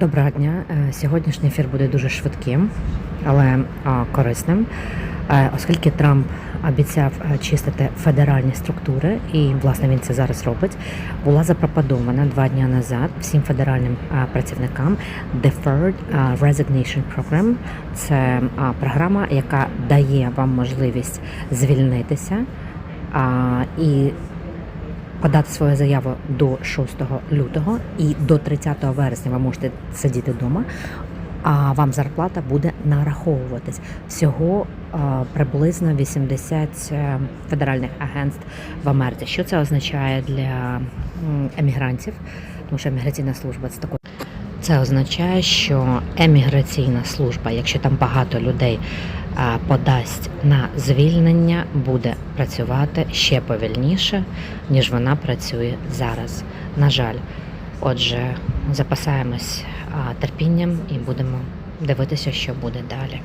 Доброго дня. Е, Сьогоднішній ефір буде дуже швидким, але корисним, Е, оскільки Трамп обіцяв е, чистити федеральні структури, і власне він це зараз робить. Була запропонована два дні назад всім федеральним е, працівникам Deferred е, Resignation Program. Це програма, яка дає вам можливість звільнитися і подати свою заяву до 6 лютого і до 30 вересня ви можете сидіти вдома, а вам зарплата буде нараховуватись. Всього е, приблизно 80 е, федеральних агентств в Америці. Що це означає для емігрантів? Тому що еміграційна служба це таке. Це означає, що еміграційна служба, якщо там багато людей подасть на звільнення, буде працювати ще повільніше, ніж вона працює зараз. На жаль, отже, запасаємось терпінням і будемо дивитися, що буде далі.